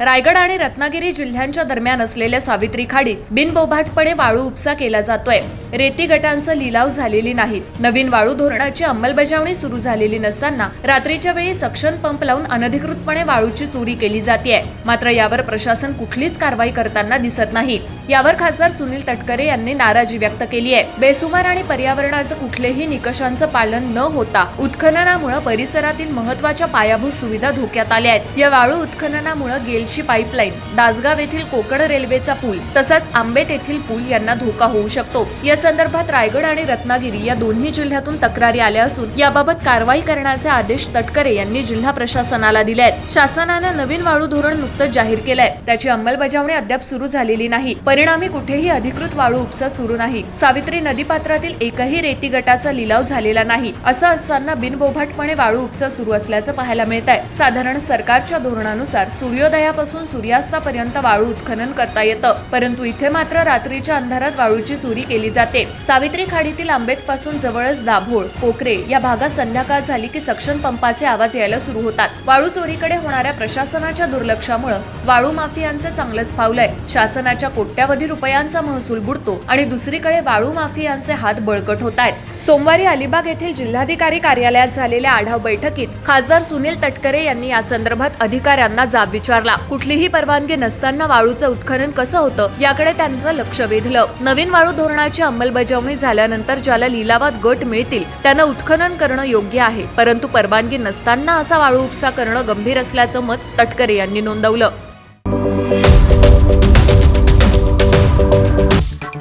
रायगड आणि रत्नागिरी जिल्ह्यांच्या दरम्यान असलेल्या सावित्री खाडीत बिनबोभाटपणे वाळू उपसा केला जातोय. रेती गटांचं लिलाव झालेली नाहीत नवीन वाळू धोरणाची अंमलबजावणी सुरू झालेली नसताना रात्रीच्या वेळी सक्शन पंप लावून अनधिकृतपणे वाळूची चोरी केली जाते मात्र यावर प्रशासन कुठलीच कारवाई करताना दिसत नाही. यावर खासदार सुनील तटकरे यांनी नाराजी व्यक्त केली आहे बेसुमार आणि पर्यावरणाचं कुठलेही निकषांचं पालन न होता उत्खननामुळे परिसरातील महत्त्वाच्या पायाभूत सुविधा धोक्यात आल्या आहेत या वाळू उत्खननामुळे गेलची पाईपलाईन दासगाव येथील कोकण रेल्वेचा पूल तसंच आंबेत येथील पूल यांना धोका होऊ शकतो. या संदर्भात रायगड आणि रत्नागिरी या दोन्ही जिल्ह्यातून तक्रारी आल्या असून याबाबत कारवाई करण्याचे आदेश तटकरे यांनी जिल्हा प्रशासनाला दिले आहेत. शासनानं नवीन वाळू धोरण नुकतंच जाहीर केलंय. त्याची अंमलबजावणी अद्याप सुरू झालेली नाही. परिणामी कुठेही अधिकृत वाळू उपसा सुरू नाही. सावित्री नदीपात्रातील एकही रेती गटाचा लिलाव झालेला नाही. असं असताना बिनबोभाटपणे वाळू उपसा सुरू असल्याचं पाहायला मिळत आहे साधारण सरकारच्या धोरणानुसार सूर्योदया सूर्योदयापासून सूर्यास्तापर्यंत वाळू उत्खनन करता येतं. परंतु इथे मात्र रात्रीच्या अंधारात वाळूची चोरी केली जाते. सावित्री खाडीतील आंबेत पासून जवळच दाभोळ कोकरे या भागात संध्याकाळ झाली की सक्शन पंपाचे आवाज यायला सुरू होतात. वाळू चोरीकडे होणाऱ्या प्रशासनाच्या दुर्लक्षामुळे वाळू माफियांचं चांगलंच फावलंय. शासनाच्या कोट्यावधी रुपयांचा महसूल बुडतो आणि दुसरीकडे वाळू माफियांचे हात बळकट होत आहेत सोमवारी अलिबाग येथील जिल्हाधिकारी कार्यालयात झालेल्या आढाव बैठकीत खासदार सुनील तटकरे यांनी या संदर्भात अधिकाऱ्यांना जाब विचारला. कुठलीही परवानगी नसताना वाळूचं उत्खनन कसं होतं याकडे त्यांचं लक्ष वेधलं. नवीन वाळू धोरणाची अंमलबजावणी झाल्यानंतर ज्याला लिलावात गट मिळतील त्यांना उत्खनन करणं योग्य आहे. परंतु परवानगी नसताना असा वाळू उपसा करणं गंभीर असल्याचं मत तटकरे यांनी नोंदवलं.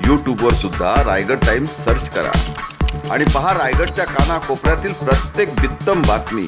यूट्यूबवर सुद्धा रायगड टाइम्स सर्च करा. आणि पहा रायगडच्या कानाकोपऱ्यातील प्रत्येक बित्तम बातमी.